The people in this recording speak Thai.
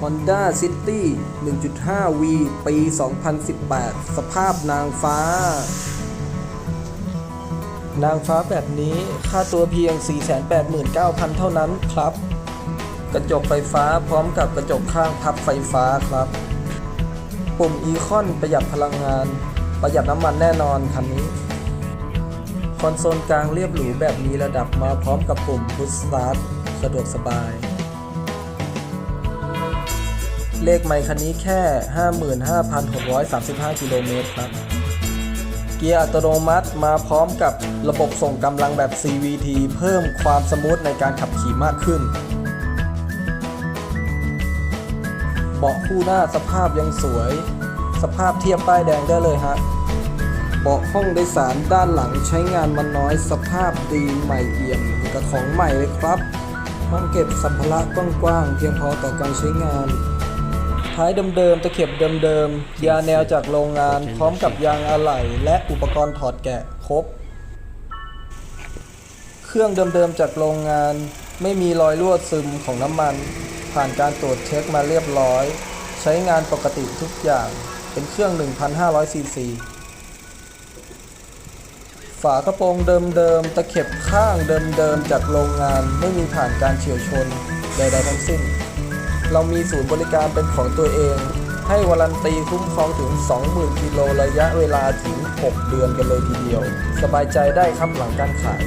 Honda City 1.5V ปี 2018 สภาพนางฟ้า นางฟ้าแบบนี้ค่าตัวเพียง 489,000 เท่านั้นครับ กระจกไฟฟ้าพร้อมกับกระจกข้างพับไฟฟ้าครับ ปุ่มอีคอนประหยัดพลังงาน ประหยัดน้ำมันแน่นอนคันนี้ คอนโซลกลางเรียบหรูแบบมีระดับมาพร้อมกับปุ่ม Push Start สะดวกสบาย เลขไมค์คันนี้แค่ 55,635 กิโลเมตรครับ เกียร์อัตโนมัติมาพร้อมกับระบบส่งกำลังแบบ CVT เพิ่มความสมูทในการขับขี่มากขึ้น เบาะคู่หน้าสภาพยังสวย สภาพเทียบป้ายแดงได้เลยฮะ เบาะห้องโดยสารด้านหลังใช้งานมันน้อยสภาพดีใหม่เอี่ยมกับของใหม่เลยครับห้องเก็บสัมภาระกว้างๆเพียงพอต่อการใช้งาน ท้ายเดิมๆ ตะเข็บเดิมๆ ยาแนวจากโรงงานพร้อมกับยางอะไหล่และอุปกรณ์ถอดแกะครบ เครื่องเดิมๆ จากโรงงานไม่มีรอยรั่วซึมของน้ำมัน ผ่านการตรวจเช็คมาเรียบร้อย ใช้งานปกติทุกอย่างเป็นเครื่อง 1,500ซีซีฝากระโปรงเดิมๆ ตะเข็บข้างเดิมๆ จากโรงงานไม่มีผ่านการเฉียวชนใดๆทั้งสิ้น เรามีศูนย์บริการเป็นของตัวเอง ให้วารันตีคุ้มครองถึง 20,000 กิโลระยะเวลาถึง 6 เดือนกันเลยทีเดียว สบายใจได้ครับหลังการขาย